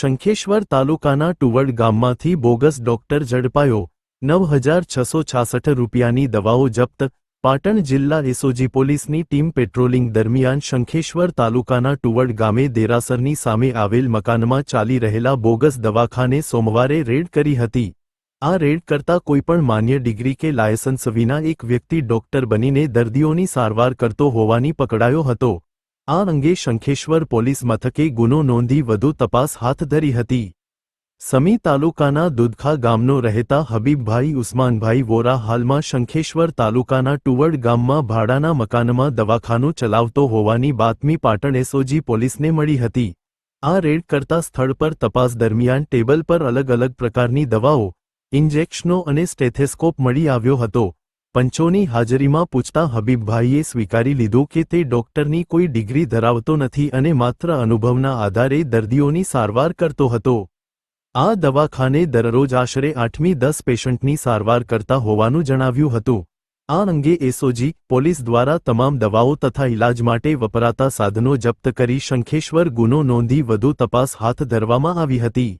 શંખેશ્વર તાલુકાના ટુવડ ગામમાંથી bogus doctor ઝડપાયો. નવ હજાર છસો છાસઠ રૂપિયાની દવાઓ જપ્ત. પાટણ જિલ્લા એસઓજી પોલીસની ટીમ પેટ્રોલિંગ દરમિયાન શંખેશ્વર તાલુકાના ટુવડ ગામે દેરાસરની સામે આવેલ મકાનમાં ચાલી રહેલા બોગસ દવાખાને સોમવારે રેડ કરી હતી. આ રેડ કરતા કોઈપણ માન્ય ડિગ્રી કે લાયસન્સ વિના એક વ્યક્તિ ડોક્ટર બનીને દર્દીઓની સારવાર કરતો હોવાની પકડાયો હતો. આ અંગે શંખેશ્વર પોલીસ મથકે ગુનો નોંધી વધુ તપાસ હાથ ધરી હતી. સમી તાલુકાના દુધખા ગામનો રહેતા હબીબભાઈ ઉસ્માનભાઈ વોરા હાલમાં શંખેશ્વર તાલુકાના ટુવડ ગામમાં ભાડાના મકાનમાં દવાખાનું ચલાવતો હોવાની બાતમી પાટણ એસઓજી પોલીસને મળી હતી. આ રેડ કરતા સ્થળ પર તપાસ દરમિયાન ટેબલ પર અલગ અલગ પ્રકારની દવાઓ, ઇન્જેક્શનો અને સ્ટેથેસ્કોપ મળી આવ્યો હતો. પંચોની હાજરીમાં પૂછતા હબીબભાઈએ સ્વીકારી લીધું કે તે ડોક્ટરની કોઈ ડિગ્રી ધરાવતો નથી અને માત્ર અનુભવના આધારે દર્દીઓની સારવાર કરતો હતો. આ દવાખાને દરરોજ આશરે આઠમી દસ પેશન્ટની સારવાર કરતા હોવાનું જણાવ્યું હતું. આ અંગે એસઓજી, પોલીસ દ્વારા તમામ દવાઓ તથા ઇલાજ માટે વપરાતા સાધનો જપ્ત કરી શંખેશ્વર ગુનો નોંધી વધુ તપાસ હાથ ધરવામાં આવી હતી.